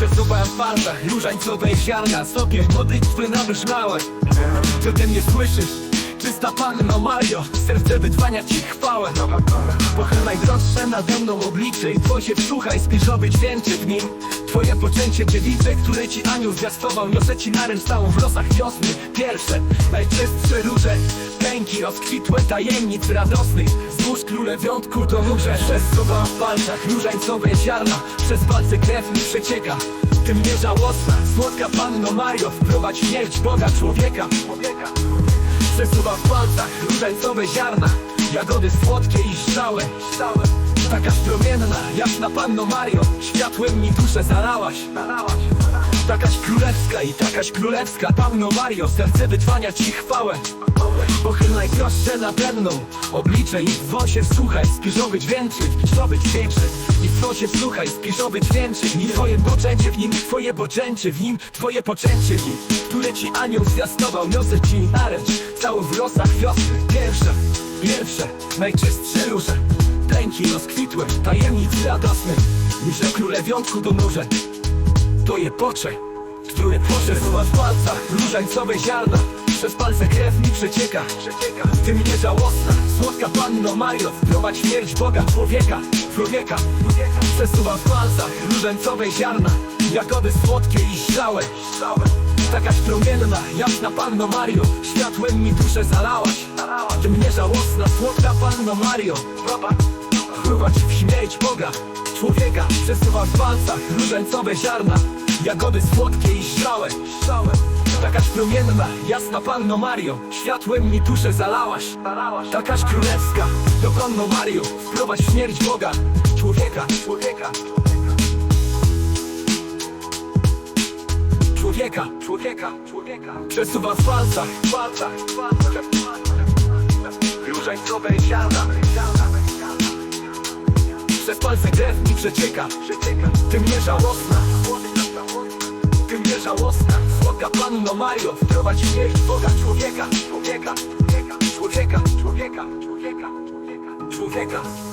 Przesuwam w palcach różańcowe ziarna. Sobie modlitwy nabrzmiałe Ty ty mnie słyszysz? Czysta Panno Mario. Serce wytwania Ci chwałę. Pochylaj najdroższe nade mną oblicze I Twoje wsłuchaj spiżowy dźwięczy w nim Twoje poczęcie dziewice, które Ci anioł zwiastował. Niosę Ci na ręcz całą w losach wiosny. Pierwsze, najczystsze róże. Pęki rozkwitłe tajemnic radosnych. Złóż króle wiątku do nurze Przesuwam w palcach różańcowe ziarna. Przez palce krew mi przecieka. Tym nie żałosna, słodka Panno Mario. Wprowadź śmierć Boga człowieka. Przesuwa w palcach różańcowe ziarna. Jagody słodkie i Szczałe Taka strumienna, jasna Panno Mario Światłem mi duszę zalałaś. Takaś królewska i takaś królewska Panno Mario, serce wytwania Ci chwałę. Pochyl najprostsze nade mną Oblicze i w wosie słuchaj Spiżowy dźwięczy, spiżowy dźwięczy I w wosie słuchaj, spiżowy dźwięczy I twoje poczęcie w nim, twoje poczęcie w nim Twoje poczęcie w nim Które ci anioł zwiastował Niosę ci na ręcz, całą w losach wiosny. Pierwsze, pierwsze, najczystsze róże Pęki rozkwitłe, tajemnic radosnych Niże króle wiątku do nurze to je pocze, które przesuwa w palcach. Różańcowe ziarna Przez palce krew mi przecieka, Ty mnie żałosna, słodka Panno Mario. Wprowadź śmierć Boga, człowieka, człowieka. Przesuwa w palcach różańcowe ziarna. Jagody słodkie i żałe Takaś promienna, jasna Panno Mario. Światłem mi duszę zalałaś. Ty mnie żałosna, słodka Panno Mario Wpływać w śmierć Boga, człowieka Przesuwa w palcach różańcowe ziarna. Jagody słodkie i żrałe Takaś promienna, jasna Panno Mario Światłem mi duszę zalałaś. Takaś królewska, do Panno Mario Wprowadź w śmierć Boga, człowieka, człowieka. Człowieka, człowieka, człowieka. Przesuwa w palcach, palcach, palcach. Różańcowe ziarna przez palce krew mi przecieka. Ty mnie żałosna. Ty mnie żałosna. Słodka Panno Mario Wprowadź śmierć Boga człowieka. Człowieka. Człowieka. Człowieka. Człowieka. Człowieka. Człowieka